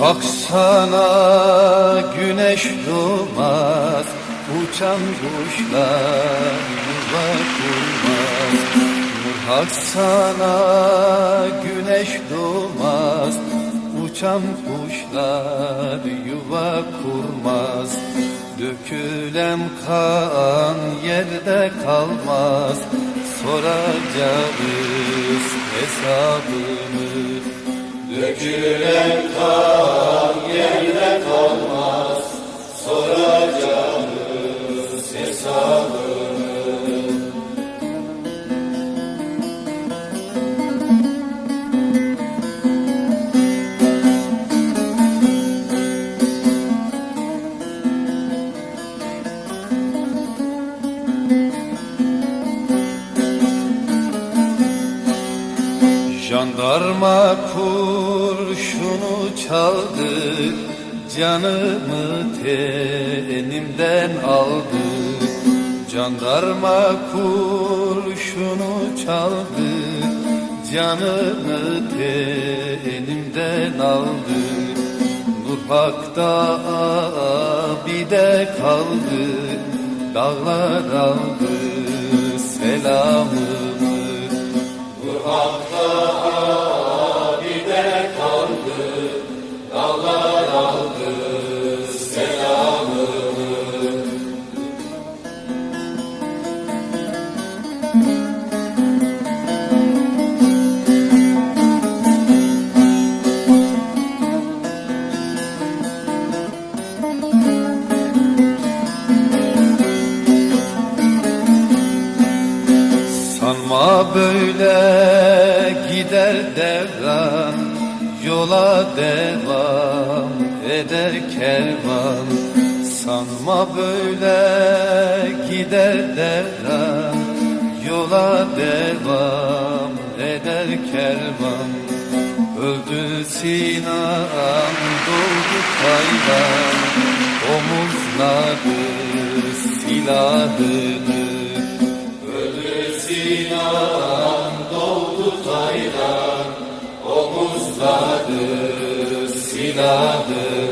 Baksana güneş doğmaz Uçan kuşlar yuva kurmaz. Nur Baksana güneş doğmaz Uçan kuşlar yuva kurmaz. Dökülen kan yerde kalmaz Soracağız hesabını Dökülen kan Jandarma kurşunu çaldı Canımı tenimden aldı. Jandarma kurşunu çaldı Canımı tenimden aldı. Nur Hak'ta bir de kaldı Dağlar aldı Sanma böyle gider devran Yola devam eder kervan Sanma böyle gider devran Yola devam eder kervan. Öldü Sinan doğdu Taylan. Omuzladı silahını. Öldü Sinan doğdu Taylan 啊！